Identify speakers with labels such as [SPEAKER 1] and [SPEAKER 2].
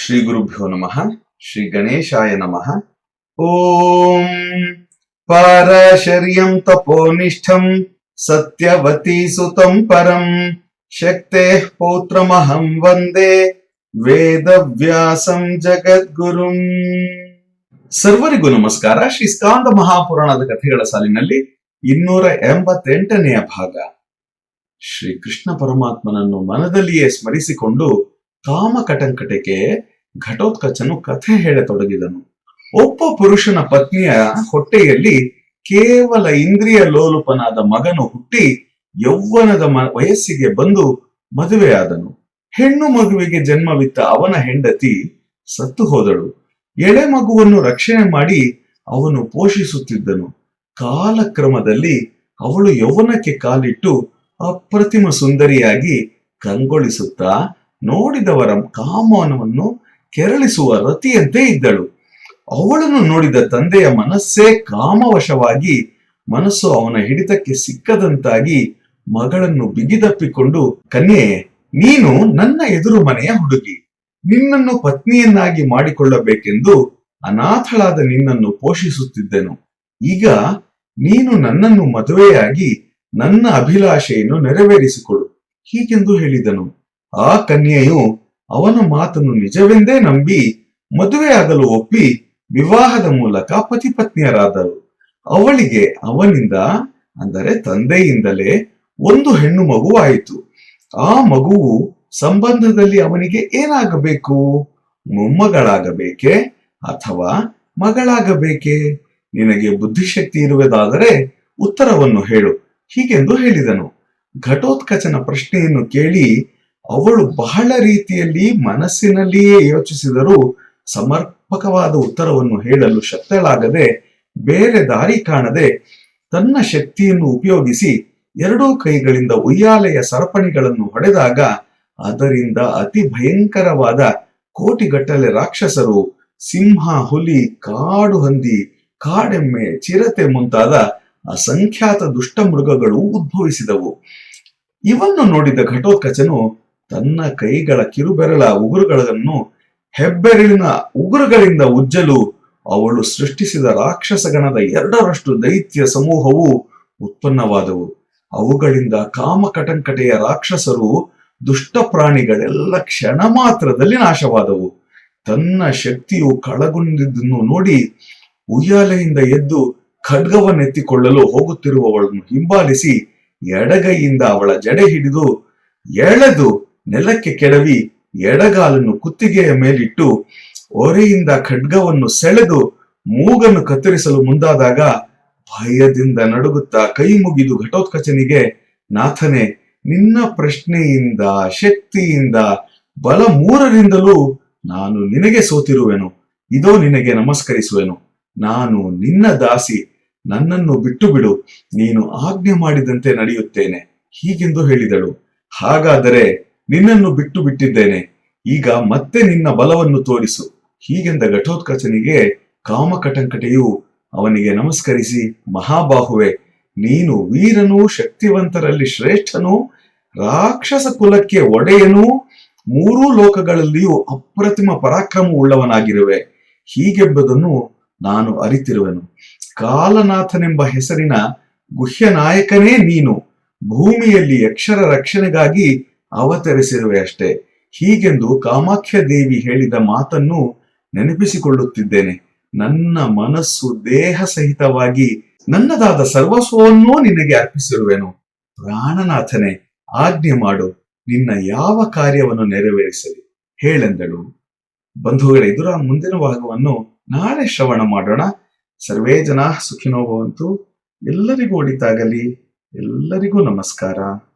[SPEAKER 1] ಶ್ರೀ ಗುರುಭ್ಯೋ ನಮಃ ಶ್ರೀ ಗಣೇಶಾಯ ನಮಃ. ಓಂ ಪಾರಶರ್ಯಂ ತಪೋನಿಷ್ಠಂ ಸತ್ಯವತಿ ಸುತಂ ಪರಂ ಶಕ್ತೆ ಪೌತ್ರಮಹಂ ವಂದೇ ವೇದವ್ಯಾಸಂ ಜಗದ್ಗುರುಂ. ಸರ್ವರಿಗೂ ನಮಸ್ಕಾರ. ಶ್ರೀ ಸ್ಕಾಂದ ಮಹಾಪುರಾಣದ ಕಥೆಗಳ ಸಾಲಿನಲ್ಲಿ ಇನ್ನೂರ ಎಂಬತ್ತೆಂಟನೆಯ ಭಾಗ. ಶ್ರೀ ಕೃಷ್ಣ ಪರಮಾತ್ಮನನ್ನು ಮನದಲ್ಲಿಯೇ ಸ್ಮರಿಸಿಕೊಂಡು ಕಾಮಕಟಂಕಟಕ್ಕೆ ಘಟೋತ್ಕಚನು ಕಥೆ ಹೇಳತೊಡಗಿದನು. ಒಬ್ಬ ಪುರುಷನ ಪತ್ನಿಯ ಹೊಟ್ಟೆಯಲ್ಲಿ ಕೇವಲ ಇಂದ್ರಿಯ ಲೋಲುಪನಾದ ಮಗನು ಹುಟ್ಟಿ ಯೌವನದ ವಯಸ್ಸಿಗೆ ಬಂದು ಮದುವೆಯಾದನು. ಹೆಣ್ಣು ಮಗುವಿಗೆ ಜನ್ಮವಿತ್ತ ಅವನ ಹೆಂಡತಿ ಸತ್ತು ಹೋದಳು. ಎಳೆ ಮಗುವನ್ನು ರಕ್ಷಣೆ ಮಾಡಿ ಅವನು ಪೋಷಿಸುತ್ತಿದ್ದನು. ಕಾಲಕ್ರಮದಲ್ಲಿ ಅವಳು ಯೌವನಕ್ಕೆ ಕಾಲಿಟ್ಟು ಅಪ್ರತಿಮ ಸುಂದರಿಯಾಗಿ ಕಂಗೊಳಿಸುತ್ತಾ ನೋಡಿದವರ ಕಾಮನವನ್ನು ಕೆರಳಿಸುವ ರತಿಯಂತೆ ಇದ್ದಳು. ಅವಳನ್ನು ನೋಡಿದ ತಂದೆಯ ಮನಸ್ಸೇ ಕಾಮವಶವಾಗಿ ಮನಸ್ಸು ಅವನ ಹಿಡಿತಕ್ಕೆ ಸಿಕ್ಕದಂತಾಗಿ ಮಗಳನ್ನು ಬಿಗಿದಪ್ಪಿಕೊಂಡು, ಕನ್ಯೆ, ನೀನು ನನ್ನ ಎದುರು ಮನೆಯ ಹುಡುಗಿ. ನಿನ್ನನ್ನು ಪತ್ನಿಯನ್ನಾಗಿ ಮಾಡಿಕೊಳ್ಳಬೇಕೆಂದು ಅನಾಥಳಾದ ನಿನ್ನನ್ನು ಪೋಷಿಸುತ್ತಿದ್ದೆನು. ಈಗ ನೀನು ನನ್ನನ್ನು ಮದುವೆಯಾಗಿ ನನ್ನ ಅಭಿಲಾಷೆಯನ್ನು ನೆರವೇರಿಸಿಕೊಡು. ಹೀಗೆಂದು ಹೇಳಿದನು. ಆ ಕನ್ಯೆಯು ಅವನ ಮಾತನ್ನು ನಿಜವೆಂದೇ ನಂಬಿ ಮದುವೆಯಾಗಲು ಒಪ್ಪಿ ವಿವಾಹದ ಮೂಲಕ ಪತಿಪತ್ನಿಯರಾದರು. ಅವಳಿಗೆ ಅವನಿಂದ, ಅಂದರೆ ತಂದೆಯಿಂದಲೇ ಒಂದು ಹೆಣ್ಣು ಮಗು ಆಯಿತು. ಆ ಮಗುವು ಸಂಬಂಧದಲ್ಲಿ ಅವನಿಗೆ ಏನಾಗಬೇಕು? ಮೊಮ್ಮಗಳಾಗಬೇಕೆ ಅಥವಾ ಮಗಳಾಗಬೇಕೆ? ನಿನಗೆ ಬುದ್ಧಿಶಕ್ತಿ ಇರುವುದಾದರೆ ಉತ್ತರವನ್ನು ಹೇಳು. ಹೀಗೆಂದು ಹೇಳಿದನು. ಘಟೋತ್ಕಚನ ಪ್ರಶ್ನೆಯನ್ನು ಕೇಳಿ ಅವಳು ಬಹಳ ರೀತಿಯಲ್ಲಿ ಮನಸ್ಸಿನಲ್ಲಿಯೇ ಯೋಚಿಸಿದರೂ ಸಮರ್ಪಕವಾದ ಉತ್ತರವನ್ನು ಹೇಳಲು ಶಕ್ತಳಾಗದೆ ಬೇರೆ ದಾರಿ ಕಾಣದೆ ತನ್ನ ಶಕ್ತಿಯನ್ನು ಉಪಯೋಗಿಸಿ ಎರಡೂ ಕೈಗಳಿಂದ ಉಯ್ಯಾಲೆಯ ಸರಪಣಿಗಳನ್ನು ಹೊಡೆದಾಗ ಅದರಿಂದ ಅತಿ ಭಯಂಕರವಾದ ಕೋಟಿಗಟ್ಟಲೆ ರಾಕ್ಷಸರು ಸಿಂಹ, ಹುಲಿ, ಕಾಡು ಹಂದಿ, ಕಾಡೆಮ್ಮೆ, ಚಿರತೆ ಮುಂತಾದ ಅಸಂಖ್ಯಾತ ದುಷ್ಟ ಮೃಗಗಳು ಉದ್ಭವಿಸಿದವು. ಇವನ್ನು ನೋಡಿದ ಘಟೋತ್ಕಚನು ತನ್ನ ಕೈಗಳ ಕಿರುಬೆರಳ ಉಗುರುಗಳನ್ನು ಹೆಬ್ಬೆರಳಿನ ಉಗುರುಗಳಿಂದ ಉಜ್ಜಲು ಅವಳು ಸೃಷ್ಟಿಸಿದ ರಾಕ್ಷಸಗಣದ ಎರಡರಷ್ಟು ದೈತ್ಯ ಸಮೂಹವು ಉತ್ಪನ್ನವಾದವು. ಅವುಗಳಿಂದ ಕಾಮಕಟಂಕಟೆಯ ರಾಕ್ಷಸರು ದುಷ್ಟ ಪ್ರಾಣಿಗಳೆಲ್ಲ ಕ್ಷಣ ಮಾತ್ರದಲ್ಲಿ ನಾಶವಾದವು. ತನ್ನ ಶಕ್ತಿಯು ಕಳಗೊಂಡಿದ್ದನ್ನು ನೋಡಿ ಉಯ್ಯಾಲೆಯಿಂದ ಎದ್ದು ಖಡ್ಗವನ್ನೆತ್ತಿಕೊಳ್ಳಲು ಹೋಗುತ್ತಿರುವವಳನ್ನು ಹಿಂಬಾಲಿಸಿ ಎಡಗೈಯಿಂದ ಅವಳ ಜಡೆ ಹಿಡಿದು ಎಳೆದು ನೆಲಕ್ಕೆ ಕೆಡವಿ ಎಡಗಾಲನ್ನು ಕುತ್ತಿಗೆಯ ಮೇಲಿಟ್ಟು ಒರೆಯಿಂದ ಖಡ್ಗವನ್ನು ಸೆಳೆದು ಮೂಗನ್ನು ಕತ್ತರಿಸಲು ಮುಂದಾದಾಗ ಭಯದಿಂದ ನಡುಗುತ್ತಾ ಕೈ ಮುಗಿದು ಘಟೋತ್ಕಚನಿಗೆ, ನಾಥನೆ, ನಿನ್ನ ಪ್ರಶ್ನೆಯಿಂದ, ಶಕ್ತಿಯಿಂದ, ಬಲ ಮೂರರಿಂದಲೂ ನಾನು ನಿನಗೆ ಸೋತಿರುವೆನು. ಇದೋ ನಿನಗೆ ನಮಸ್ಕರಿಸುವೆನು. ನಾನು ನಿನ್ನ ದಾಸಿ. ನನ್ನನ್ನು ಬಿಟ್ಟು ಬಿಡು ನೀನು ಆಜ್ಞೆ ಮಾಡಿದಂತೆ ನಡೆಯುತ್ತೇನೆ, ಹೀಗೆಂದು ಹೇಳಿದಳು. ಹಾಗಾದರೆ ನಿನ್ನನ್ನು ಬಿಟ್ಟು ಬಿಟ್ಟಿದ್ದೇನೆ. ಈಗ ಮತ್ತೆ ನಿನ್ನ ಬಲವನ್ನು ತೋರಿಸು. ಹೀಗೆಂದ ಘಟೋತ್ಕಚನಿಗೆ ಕಾಮಕಟಂಕಟೆಯು ಅವನಿಗೆ ನಮಸ್ಕರಿಸಿ, ಮಹಾಬಾಹುವೆ, ನೀನು ವೀರನೂ ಶಕ್ತಿವಂತರಲ್ಲಿ ಶ್ರೇಷ್ಠನೂ ರಾಕ್ಷಸ ಕುಲಕ್ಕೆ ಒಡೆಯನೂ ಮೂರೂ ಲೋಕಗಳಲ್ಲಿಯೂ ಅಪ್ರತಿಮ ಪರಾಕ್ರಮ ಉಳ್ಳವನಾಗಿರುವೆ ಹೀಗೆಂಬುದನ್ನು ನಾನು ಅರಿತಿರುವೆನು. ಕಾಲನಾಥನೆಂಬ ಹೆಸರಿನ ಗುಹ್ಯ ನಾಯಕನೇ ನೀನು. ಭೂಮಿಯಲ್ಲಿ ಯಕ್ಷರ ರಕ್ಷಣೆಗಾಗಿ ಅವತರಿಸಿರುವೆ ಅಷ್ಟೇ. ಹೀಗೆಂದು ಕಾಮಾಖ್ಯ ದೇವಿ ಹೇಳಿದ ಮಾತನ್ನು ನೆನಪಿಸಿಕೊಳ್ಳುತ್ತಿದ್ದೇನೆ. ನನ್ನ ಮನಸ್ಸು ದೇಹ ಸಹಿತವಾಗಿ ನನ್ನದಾದ ಸರ್ವಸ್ವವನ್ನೂ ನಿನಗೆ ಅರ್ಪಿಸಿರುವೆನು. ಪ್ರಾಣನಾಥನೇ, ಆಜ್ಞೆ ಮಾಡು. ನಿನ್ನ ಯಾವ ಕಾರ್ಯವನ್ನು ನೆರವೇರಿಸಲಿ? ಹೇಳೆಂದಳು. ಬಂಧುಗಳ, ಎದುರ ಮುಂದಿನ ಭಾಗವನ್ನು ನಾಳೆ ಶ್ರವಣ ಮಾಡೋಣ. ಸರ್ವೇ ಜನ ಸುಖಿನೋ ಭವಂತು. ಎಲ್ಲರಿಗೂ ಒಳಿತಾಗಲಿ. ಎಲ್ಲರಿಗೂ ನಮಸ್ಕಾರ.